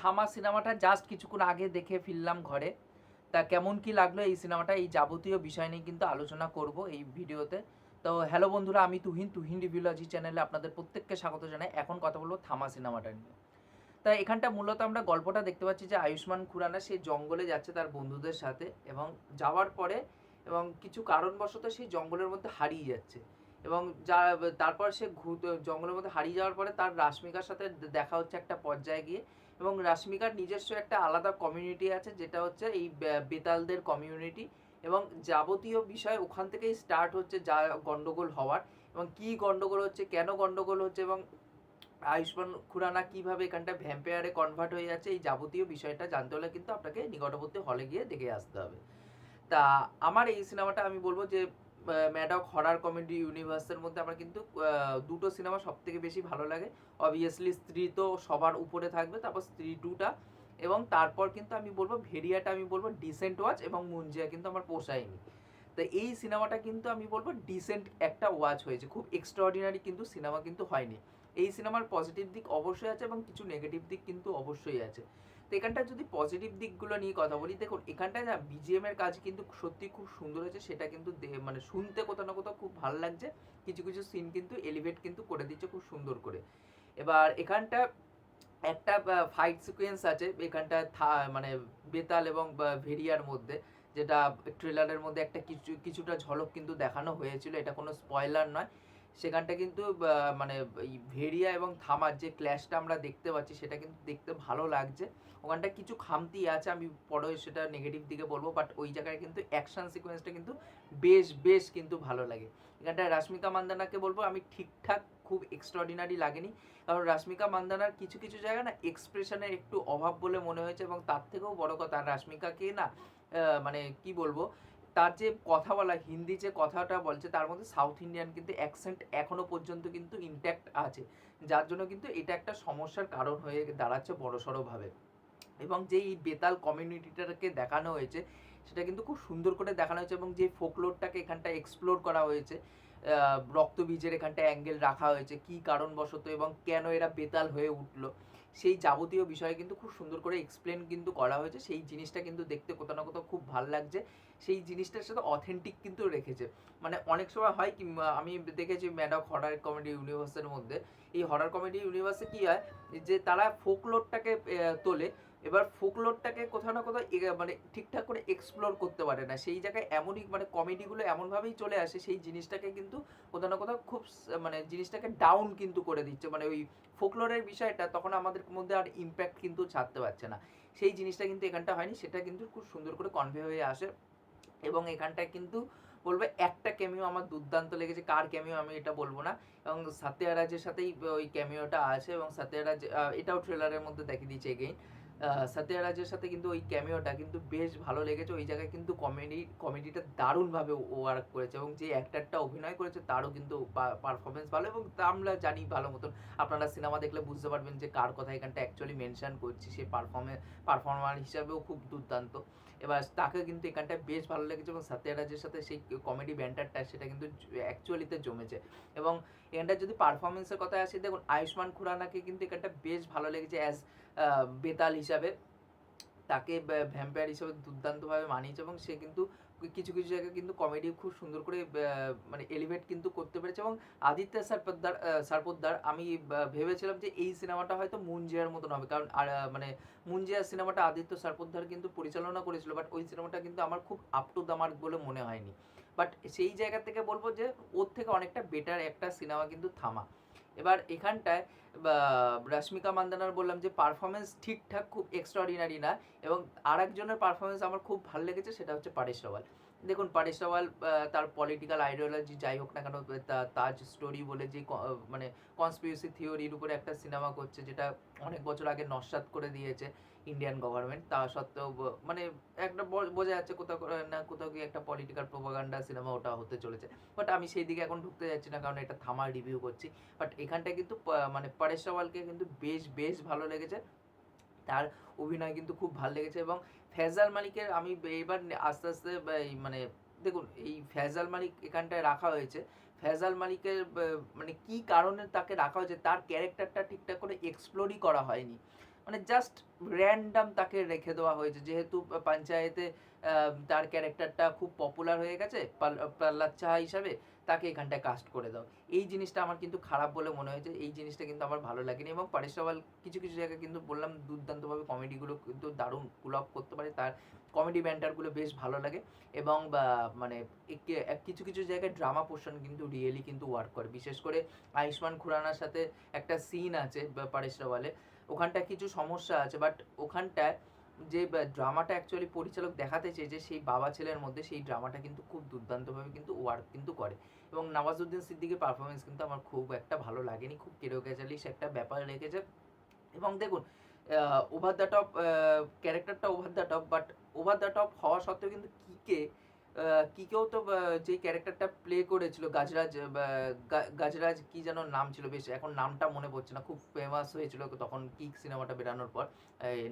থামা সিনেমাটা জাস্ট কিছুক্ষণ আগে দেখে ফিরলাম ঘরে। তা কেমন কি লাগল এই সিনেমাটা? এই যাবতীয় বিষয় নিয়ে কিন্তু আলোচনা করব এই ভিডিওতে। তো হ্যালো বন্ধুরা, আমি তুহিন তুহিন রিভিউলজি চ্যানেলে আপনাদের প্রত্যেককে স্বাগত জানাই। এখন কথা বলব থামা সিনেমাটা নিয়ে। তা এখানটা মূলত আমরা গল্পটা দেখতে পাচ্ছি যে আয়ুষ্মান খুরানা, সে জঙ্গলে যাচ্ছে তার বন্ধুদের সাথে এবং যাওয়ার পরে এবং কিছু কারণবশত সেই জঙ্গলের মধ্যে হারিয়ে যাচ্ছে। এবং যা, তারপর সে জঙ্গলের মধ্যে হারিয়ে যাওয়ার পরে তার রাশ্মিকার সাথে দেখা হচ্ছে একটা পর্যায়ে গিয়ে। এবং রাশ্মিকার নিজস্ব একটা আলাদা কমিউনিটি আছে, যেটা হচ্ছে এই বেতালদের কমিউনিটি এবং যাবতীয় বিষয় ওখান থেকেই স্টার্ট হচ্ছে যা গন্ডগোল হওয়ার এবং কি গন্ডগোল হচ্ছে, কেন গন্ডগোল হচ্ছে এবং আয়ুষ্মান খুরানা কীভাবে এখানটা ভ্যাম্পায়ারে কনভার্ট হয়ে যাচ্ছে, এই যাবতীয় বিষয়টা জানতে হলে কিন্তু আপনাকে নিকটবর্তী হলে গিয়ে দেখে আসতে হবে। তা আমার এই সিনেমাটা আমি বলব যে ম্যাডক হরার কমেডি ইউনিভার্সের মধ্যে আমার কিন্তু দুটো সিনেমা সব থেকে বেশি ভালো লাগে। অবভিয়াসলি স্ত্রী তো সবার উপরে থাকবে, তারপর স্ত্রী টুটা এবং তারপর কিন্তু আমি বলব ভেরিয়াটা আমি বলব ডিসেন্ট ওয়াচ এবং মুঞ্জিয়া কিন্তু আমার পোষায়নি। তো এই সিনেমাটা কিন্তু আমি বলব ডিসেন্ট একটা ওয়াচ হয়েছে। খুব এক্সট্রাঅর্ডিনারি কিন্তু সিনেমা কিন্তু হয়নি। এই সিনেমার পজিটিভ দিক অবশ্যই আছে এবং কিছু নেগেটিভ দিক কিন্তু অবশ্যই আছে। এখানটা যদি পজিটিভ দিকগুলো নিয়ে কথা বলি, দেখুন, এখানটায় না বিজিএম এর কাজ কিন্তু সত্যি খুব সুন্দর হয়েছে, সেটা কিন্তু দে- মানে শুনতে কোথাও না কোথাও খুব ভালো লাগছে। কিছু কিছু সিন কিন্তু এলিভেট কিন্তু করে দিচ্ছে খুব সুন্দর করে। এবার এখানটা একটা ফাইট সিকোয়েন্স আছে, এখানটা মানে বেতাল এবং ভেরিয়ার মধ্যে, যেটা ট্রেলারের মধ্যে একটা কিছু, কিছুটা ঝলক কিন্তু দেখানো হয়েছিল, এটা কোনো স্পয়লার নয়। সেখানটা কিন্তু মানে ভেরিয়া এবং থামার যে ক্ল্যাশটা আমরা দেখতে পাচ্ছি, সেটা কিন্তু দেখতে ভালো লাগছে। ওখানটা কিছু খামতি আছে, আমি পরে সেটা নেগেটিভ দিকে বলব বাট ওই জায়গায় কিন্তু অ্যাকশন সিকোয়েন্সটা কিন্তু বেশ বেশ কিন্তু ভালো লাগে। এখানটায় রাশ্মিকা মান্দানাকে বলব, আমি ঠিকঠাক, খুব এক্সট্রাঅর্ডিনারি লাগেনি। কারণ রাশ্মিকা মান্দানার কিছু কিছু জায়গা না এক্সপ্রেশনের একটু অভাব বলে মনে হয়েছে, এবং তার থেকেও বড় কথা, রাশ্মিকাকে না মানে কি বলব তার যে কথা বলা, হিন্দি যে কথাটা বলছে, তার মধ্যে সাউথ ইন্ডিয়ান কিন্তু অ্যাকসেন্ট এখনও পর্যন্ত কিন্তু ইনট্যাক্ট আছে। যার জন্য কিন্তু এটা একটা সমস্যার কারণ হয়ে দাঁড়াচ্ছে বড়সড়ভাবে। এবং যে এই বেতাল কমিউনিটিটাকে দেখানো হয়েছে, সেটা কিন্তু খুব সুন্দর করে দেখানো হয়েছে এবং যে ফোকলোরটাকে এখানটা এক্সপ্লোর করা হয়েছে রক্তবীজের এখানটা অ্যাঙ্গেল রাখা হয়েছে, কি কারণবশত এবং কেন এরা বেতাল হয়ে উঠল। সেই যাবতীয় বিষয়ে কিন্তু খুব সুন্দর করে এক্সপ্লেন কিন্তু করা হয়েছে। সেই জিনিসটা কিন্তু দেখতে কোথাও না কোথাও খুব ভালো লাগছে। সেই জিনিসটার সাথে অথেন্টিক কিন্তু রেখেছে। মানে অনেক সময় হয় কি আমি দেখেছি ম্যাডক হরার কমেডি ইউনিভার্সের মধ্যে। এই হরার কমেডি ইউনিভার্সে কী হয় যে, তারা ফোকলোরটাকে তোলে। এবার ফোকলোরটাকে কোথাও না কোথাও মানে ঠিকঠাক করে এক্সপ্লোর করতে পারে না। সেই জায়গায় এমনই মানে কমেডিগুলো এমনভাবেই চলে আসে, সেই জিনিসটাকে কিন্তু কোথাও না কোথাও খুব মানে জিনিসটাকে ডাউন কিন্তু করে দিচ্ছে। মানে ওই ফোকলোরের বিষয়টা তখন আমাদের মধ্যে আর ইম্প্যাক্ট কিন্তু ছাড়তে পারছে না। সেই জিনিসটা কিন্তু এখানটা হয়নি, সেটা কিন্তু খুব সুন্দর করে কনভে হয়ে আসে। এবং এখানটায় কিন্তু বলব একটা ক্যামিও আমার দুর্দান্ত লেগেছে। কার ক্যামিও আমি এটা বলব না। এবং সাত্যারাজের সাথেই ওই ক্যামিওটা আছে এবং সাত্যারাজ এটাও ট্রেলারের মধ্যে দেখিয়ে দিয়েছে এগেইন সাত্যারাজের সাথে কিন্তু ওই ক্যামিওটা কিন্তু বেশ ভালো লেগেছে। ওই জায়গায় কিন্তু কমেডি কমেডিটা দারুণভাবে ওয়ার্ক করেছে এবং যে অ্যাক্টারটা অভিনয় করেছে তারও কিন্তু পারফরমেন্স ভালো এবং তা আমরা জানি ভালো মতন। আপনারা সিনেমা দেখলে বুঝতে পারবেন যে কার কথা এখানটা অ্যাকচুয়ালি মেনশন করছি। সে পারফর্মে পারফর্মার হিসাবেও খুব দুর্দান্ত। এবার তাকে কিন্তু এখানটা বেশ ভালো লেগেছে এবং সাত্যারাজের সাথে সেই কমেডি ব্যান্ডারটা সেটা কিন্তু অ্যাকচুয়ালিতে জমেছে। এবং এখানটা যদি পারফরমেন্সের কথা আসে, দেখুন, আয়ুষ্মান খুরানাকে কিন্তু এখানটা বেশ ভালো লেগেছে অ্যাজ বেতাল হিসাবে। তাকে ভ্যাম্পায়ার হিসাবে দুর্দান্তভাবে মানিয়েছে এবং সে কিন্তু কিছু কিছু জায়গায় কিন্তু কমেডি খুব সুন্দর করে মানে এলিভেট কিন্তু করতে পেরেছে এবং আদিত্য সারপোদ্দার সারপোদ্দার আমি ভেবেছিলাম যে এই সিনেমাটা হয়তো মুঞ্জিয়ার মতন হবে। কারণ মানে মুনজিয়ার সিনেমাটা আদিত্য সারপোদ্দার কিন্তু পরিচালনা করেছিল বাট ওই সিনেমাটা কিন্তু আমার খুব আপ টু দ্য মার্ক বলে মনে হয়নি। বাট সেই জায়গা থেকে বলব যে, ওর থেকে অনেকটা বেটার একটা সিনেমা কিন্তু থামা। এবার এখানটায় রশ্মিকা মান্দানার বললাম যে পারফরমেন্স ঠিকঠাক, খুব এক্সট্রাঅর্ডিনারি না। এবং আর একজনের পারফরমেন্স আমার খুব ভালো লেগেছে, সেটা হচ্ছে পারেশ রাওয়াল। দেখুন পারেশ রাওয়াল তার পলিটিক্যাল আইডিওলজি যাই হোক না কেন তাজ স্টোরি বলে যে মানে কনস্পিরেসি থিওরির উপরে একটা সিনেমা করছে, যেটা অনেক বছর আগে নস্বাত করে দিয়েছে ইন্ডিয়ান গভর্নমেন্ট তা সত্ত্বেও মানে একটা বোঝা যাচ্ছে কোথাও না কোথাও গিয়ে একটা পলিটিক্যাল প্রোপাগান্ডা সিনেমা ওটা হতে চলেছে। বাট আমি সেই দিকে এখন ঢুকতে যাচ্ছি না, কারণ এটা থামার রিভিউ করছি। বাট এখানটায় কিন্তু মানে পরেশ রাওয়ালকে কিন্তু বেশ বেশ ভালো লেগেছে। তার অভিনয় কিন্তু খুব ভালো লেগেছে এবং ফেজাল মালিকের আমি এবার আস্তে আস্তে মানে দেখুন, এই ফেজাল মালিক এখানটায় রাখা হয়েছে। ফেজাল মালিকের মানে কি কারণে তাকে রাখা হয়েছে, তার ক্যারেক্টারটা ঠিকঠাক করে এক্সপ্লোরই করা হয়নি। মানে জাস্ট র্যান্ডাম তাকে রেখে দেওয়া হয়েছে। যেহেতু পঞ্চায়েতে তার ক্যারেক্টারটা খুব পপুলার হয়ে গেছে, পাল- প্রহ্লাদ হিসাবে তাকে এখানটায় কাস্ট করে দাও। এই জিনিসটা আমার কিন্তু খারাপ বলে মনে হয়েছে, এই জিনিসটা কিন্তু আমার ভালো লাগেনি এবং পারেশ রাওয়াল কিছু কিছু জায়গায় কিন্তু বললাম দুর্দান্তভাবে কমেডিগুলো কিন্তু দারুণ পুল আপ করতে পারে, তার কমেডি ব্যান্টারগুলো বেশ ভালো লাগে এবং মানে কিছু কিছু জায়গায় ড্রামা পোর্শন কিন্তু রিয়েলি কিন্তু ওয়ার্ক করে। বিশেষ করে আয়ুষ্মান খুরানার সাথে একটা সিন আছে পারেশ রাওয়ালে ওখানটায় কিছু সমস্যা আছে বাট ওখানটায় যে ড্রামাটা অ্যাকচুয়ালি পরিচালক দেখাতে চেয়েছে সেই বাবা ছেলের মধ্যে সেই ড্রামাটা কিন্তু খুব দুর্দান্তভাবে কিন্তু ওয়ার্ক কিন্তু করে। এবং নওয়াজুদ্দিন সিদ্দিকের পারফরমেন্স কিন্তু আমার খুব একটা ভালো লাগেনি, খুব কেরোক্যাচালিস একটা ব্যাপার রেখেছে এবং দেখুন ওভার দ্য টপ ক্যারেক্টারটা over the top but over the top হওয়া সত্ত্বেও কিন্তু কিকে কিকেও তো আহ, যে ক্যারেক্টারটা প্লে করেছিল গাজরাজ গাজরাজ কি যেন নাম ছিল বেশ এখন নামটা মনে পড়ছে না খুব ফেমাস হয়েছিল তখন কিক সিনেমাটা বেরানোর পর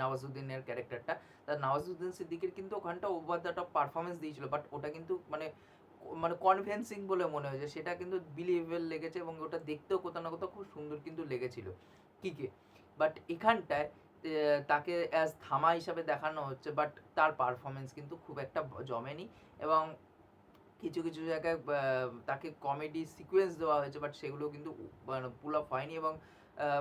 নওয়াজুদ্দিনের ক্যারেক্টারটা তা নওয়াজুদ্দিন সিদ্দিকের কিন্তু ওখানটা ওভার দ্য টপ পারফরমেন্স দিয়েছিল বাট ওটা কিন্তু মানে মানে কনভিন্সিং বলে মনে হয়েছে সেটা কিন্তু বিলিভেবল লেগেছে এবং ওটা দেখতেও কোথাও না কোথাও খুব সুন্দর কিন্তু লেগেছিল। কিকে বাট এখানটায় তাকে অ্যাজ থামা হিসাবে দেখানো হচ্ছে বাট তার পারফরমেন্স কিন্তু খুব একটা জমেনি এবং কিছু কিছু জায়গায় তাকে কমেডি সিকুয়েন্স দেওয়া হয়েছে বাট সেগুলো কিন্তু মানে পুল আপ হয়নি এবং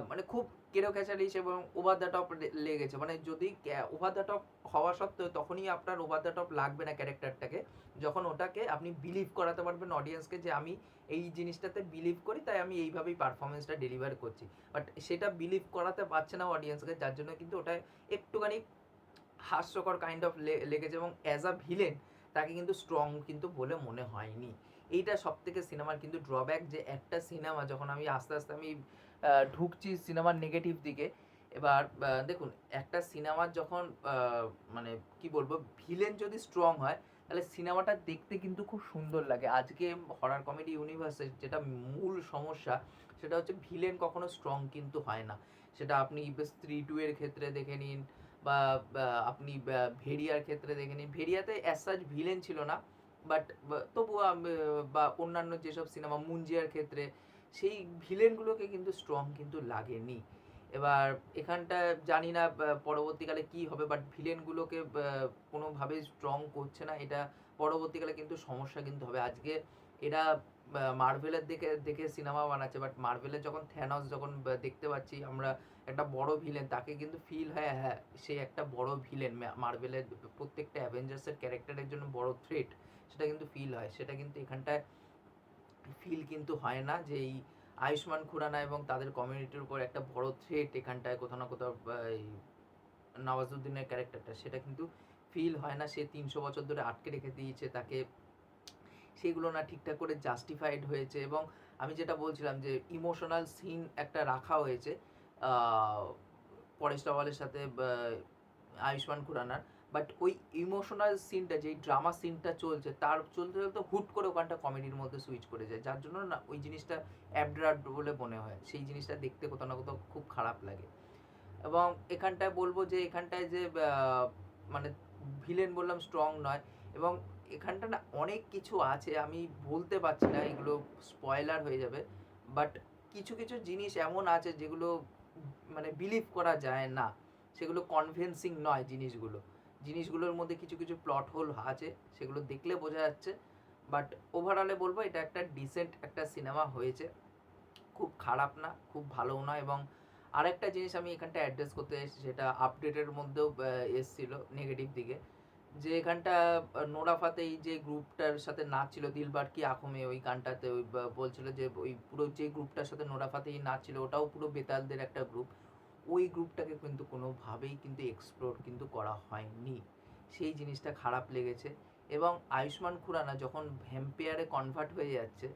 মানে খুব কেরো ক্যাচালিস এবং ওভার দ্য টপ লেগেছে। মানে যদি ওভার দ্য টপ হওয়া সত্ত্বেও তখনই আপনার ওভার দ্য টপ লাগবে না ক্যারেক্টারটাকে, যখন ওটাকে আপনি বিলিভ করাতে পারবেন অডিয়েন্সকে যে আমি এই জিনিসটাতে বিলিভ করি, তাই আমি এইভাবেই পারফরমেন্সটা ডেলিভার করছি। বাট সেটা বিলিভ করাতে পারছে না অডিয়েন্সকে যার জন্য কিন্তু ওটা একটুখানি হাস্যকর কাইন্ড অফ লেগেছে এবং অ্যাজ আ ভিলেন তাকে কিন্তু স্ট্রং কিন্তু বলে মনে হয়নি। এইটা সব থেকে সিনেমার কিন্তু ড্রব্যাক যে একটা সিনেমা যখন আমি আস্তে আস্তে আমি ঢুকছি সিনেমার নেগেটিভ দিকে। এবার দেখুন, একটা সিনেমার যখন মানে কি বলব ভিলেন যদি স্ট্রং হয়, তাহলে সিনেমাটা দেখতে কিন্তু খুব সুন্দর লাগে। আজকে হরার কমেডি ইউনিভার্সের যেটা মূল সমস্যা, সেটা হচ্ছে ভিলেন কখনো স্ট্রং কিন্তু হয় না। সেটা আপনি স্ত্রী টু এর ক্ষেত্রে দেখে নিন বা আপনি ভেরিয়ার ক্ষেত্রে দেখে নিন। ভেরিয়াতে অ্যাজ সাচ ভিলেন ছিল না বাট তবুও বা অন্যান্য যেসব সিনেমা মুঞ্জিয়ার ক্ষেত্রে সেই ভিলেনগুলোকে কিন্তু স্ট্রং কিন্তু লাগেনি। এবার এখানটা জানি না পরবর্তীকালে কি হবে বাট ভিলেনগুলোকে কোনোভাবে স্ট্রং করছে না, এটা পরবর্তীকালে কিন্তু সমস্যা কিন্তু হবে। আজকে এরা মার্ভেলের দিকে দেখে সিনেমা বানাচ্ছে বাট মার্ভেলের যখন থ্যানস যখন দেখতে পাচ্ছি, আমরা একটা বড় ভিলেন তাকে কিন্তু ফিল হয় হ্যাঁ সে একটা বড় ভিলেন মার্ভেলের প্রত্যেকটা অ্যাভেঞ্জার্সের ক্যারেক্টারের জন্য বড় থ্রেট সেটা কিন্তু ফিল হয়। সেটা কিন্তু এখানটায় ফিল কিন্তু হয় না যে এই আয়ুষ্মান খুরানা এবং তাদের কমিউনিটির উপর একটা বড় থ্রেট এখানটায় কোথাও না কোথাও নওয়াজুদ্দিনের ক্যারেক্টারটা সেটা কিন্তু ফিল হয় না। সে তিনশো বছর ধরে আটকে রেখে দিয়েছে, তাকে সেগুলো না ঠিকঠাক করে জাস্টিফাইড হয়েছে এবং আমি যেটা বলছিলাম যে ইমোশনাল সিন একটা রাখা হয়েছে পরেশ রাওয়ালের সাথে আয়ুষ্মান খুরানার। বাট ওই ইমোশনাল সিনটা যেই ড্রামা সিনটা চলছে, তার চলতে চলতে হুট করে ওখানটা কমেডির মধ্যে সুইচ করে যায়। যার জন্য না, ওই জিনিসটা অ্যাবড্রাড বলে মনে হয়। সেই জিনিসটা দেখতে কোথাও না কোথাও খুব খারাপ লাগে। এবং এখানটায় বলব যে, এখানটায় যে মানে ভিলেন বললাম স্ট্রং নয়। এবং এখানটা না অনেক কিছু আছে, আমি বলতে পারছি না, এগুলো স্পয়লার হয়ে যাবে। বাট কিছু কিছু জিনিস এমন আছে যেগুলো মানে বিলিভ করা যায় না। সেগুলো কনভিন্সিং নয় জিনিসগুলো। জিনিসগুলোর মধ্যে কিছু কিছু প্লট হোল আছে সেগুলো দেখলে বোঝা যাচ্ছে। বাট ওভারঅলে বলব এটা একটা ডিসেন্ট একটা সিনেমা হয়েছে। খুব খারাপ না খুব ভালোও না এবং আরেকটা জিনিস আমি এখানটা অ্যাড্রেস করতে এসেছি সেটা আপডেটের মধ্যেও এসছিল নেগেটিভ দিকে। যে এখানটা আহ, নোরা ফাতেহি যে গ্রুপটার সাথে নাচছিল দিলবার কি আখমে ওই গানটাতে ওই বলছিল যে ওই পুরো যে গ্রুপটার সাথে নোরা ফাতেহি নাচছিল ওটাও পুরো বেতালদের একটা গ্রুপ ওই গ্রুপটাকে কিন্তু কোনোভাবেই কিন্তু এক্সপ্লোর কিন্তু করা হয়নি। সেই জিনিসটা খারাপ লেগেছে এবং আয়ুষ্মান খুরানা যখন ভ্যাম্পিয়ারে কনভার্ট হয়ে যাচ্ছে,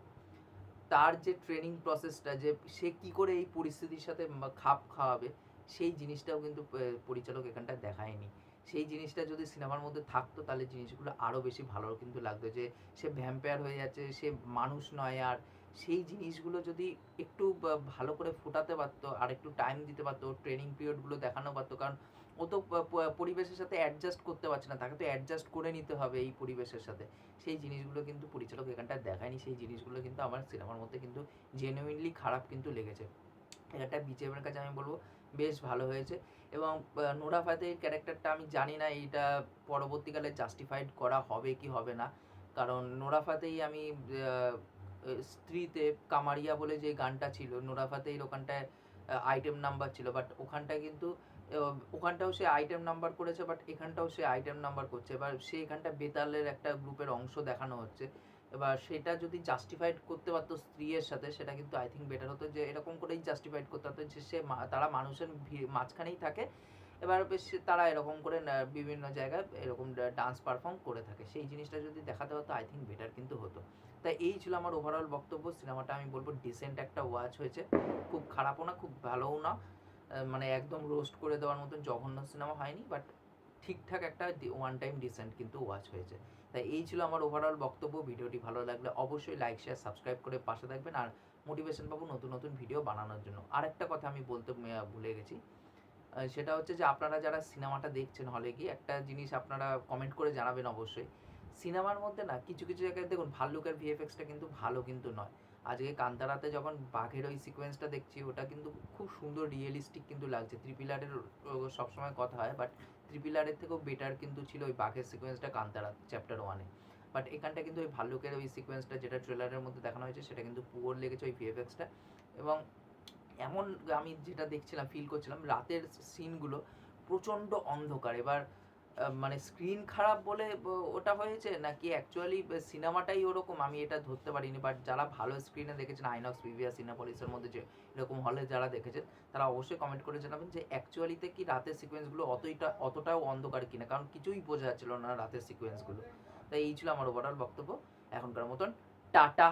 তার যে ট্রেনিং প্রসেসটা যে সে কি করে এই পরিস্থিতির সাথে খাপ খাওয়াবে, সেই জিনিসটাও কিন্তু পরিচালক এখানটা দেখায়নি। সেই জিনিসটা যদি সিনেমার মধ্যে থাকতো, তাহলে জিনিসগুলো আরও বেশি ভালো কিন্তু লাগতো যে সে ভ্যাম্পায়ার হয়ে যাচ্ছে, সে মানুষ নয় আর সেই জিনিসগুলো যদি একটু ভালো করে ফোটাতে পারতো, আর একটু টাইম দিতে পারতো ট্রেনিং পিরিয়ডগুলো দেখানো পারতো, কারণ ও তো পরিবেশের সাথে অ্যাডজাস্ট করতে পারছে না, তাকে তো অ্যাডজাস্ট করে নিতে হবে এই পরিবেশের সাথে। সেই জিনিসগুলো কিন্তু পরিচালক এখানটা দেখায়নি, সেই জিনিসগুলো কিন্তু আমার সিনেমার মধ্যে কিন্তু জেনুইনলি খারাপ কিন্তু লেগেছে। এটা বিজেপির কাছে আমি বলব, বেশ ভালো হয়েছে। এবং নোরা ফাতেহির ক্যারেক্টারটা আমি জানি না, এইটা পরবর্তীকালে জাস্টিফাইড করা হবে কি হবে না। কারণ নোরা ফাতেহি আমি স্ত্রীতে কামারিয়া বলে যে গানটা ছিল নোরা ফাতেহির ওখানটায় আইটেম নাম্বার ছিল বাট ওখানটায় কিন্তু ওখানটাও সে আইটেম নাম্বার করেছে বাট এখানটাও সে আইটেম নাম্বার করছে। এবার সে এখানটা বেতালের একটা গ্রুপের অংশ দেখানো হচ্ছে। এবার সেটা যদি জাস্টিফাইড করতে পারতো স্ত্রীর সাথে, সেটা কিন্তু আই থিঙ্ক বেটার হতো যে এরকম করেই জাস্টিফাইড করতে পারতো যে সে তারা মানুষের মাঝখানেই থাকে। এবার বেশ তারা এরকম করে বিভিন্ন জায়গায় এরকম ডান্স পারফর্ম করে থাকে। সেই জিনিসটা যদি দেখাতে হতো আই থিঙ্ক বেটার কিন্তু হতো। তাই এই ছিল আমার ওভারঅল বক্তব্য। সিনেমাটা আমি বলব ডিসেন্ট একটা ওয়াচ হয়েছে। খুব খারাপও না, খুব ভালোও না। মানে একদম রোস্ট করে দেওয়ার মতন জঘন্য সিনেমা হয়নি বাট ঠিকঠাক একটা ওয়ান টাইম ডিসেন্ট কিন্তু ওয়াচ হয়েছে। তাই এই ছিল আমার ওভারঅল বক্তব্য। ভিডিওটি ভালো লাগলে অবশ্যই লাইক শেয়ার সাবস্ক্রাইব করে পাশে থাকবেন। আর মোটিভেশন পাবো নতুন নতুন ভিডিও বানানোর জন্য। আরেকটা কথা আমি বলতে ভুলে গেছি। সেটা হচ্ছে যে আপনারা যারা সিনেমাটা দেখছেন হলে গিয়ে, একটা জিনিস আপনারা কমেন্ট করে জানাবেন অবশ্যই। সিনেমার মধ্যে না, কিছু কিছু জায়গায় দেখুন ভাল্লুকের ভিএফএক্সটা কিন্তু ভালো কিন্তু নয়। আজকে কান্তারাতে যখন বাঘের ওই সিকোয়েন্সটা দেখছি, ওটা কিন্তু খুব সুন্দর রিয়েলিস্টিক কিন্তু লাগছে। ত্রিপিলারের সবসময় কথা হয় বাট ত্রিপিলারের থেকেও বেটার কিন্তু ছিল ওই বাঘের সিকোয়েন্সটা কান্তারা চ্যাপ্টার ওয়ানে বাট এখানটা কিন্তু ওই ভাল্লুকের ওই সিকোয়েন্সটা যেটা ট্রেলারের মধ্যে দেখানো হয়েছে, সেটা কিন্তু পুয়োর লেগেছে ওই ভিএফএক্সটা এবং এমন আমি যেটা দেখছিলাম ফিল করছিলাম, রাতের সিনগুলো প্রচণ্ড অন্ধকার। এবার মানে স্ক্রিন খারাপ বলে ওটা হয়েছে নাকি অ্যাকচুয়ালি সিনেমাটাই ওরকম, আমি এটা ধরতে পারিনি। বাট যারা ভালো স্ক্রিনে দেখেছেন আইনক্স পিভিআর সিনেপলিসের মধ্যে যে এরকম হলে যারা দেখেছেন, তারা অবশ্যই কমেন্ট করে জানাবেন যে অ্যাকচুয়ালিতে কি রাতের সিকোয়েন্সগুলো অতইটা, অতটাও অন্ধকার কিনা? কারণ কিছুই বোঝা যাচ্ছিল না রাতের সিকোয়েন্সগুলো তাই এই ছিল আমার ওভারঅল বক্তব্য। এখনকার মতন, টাটা!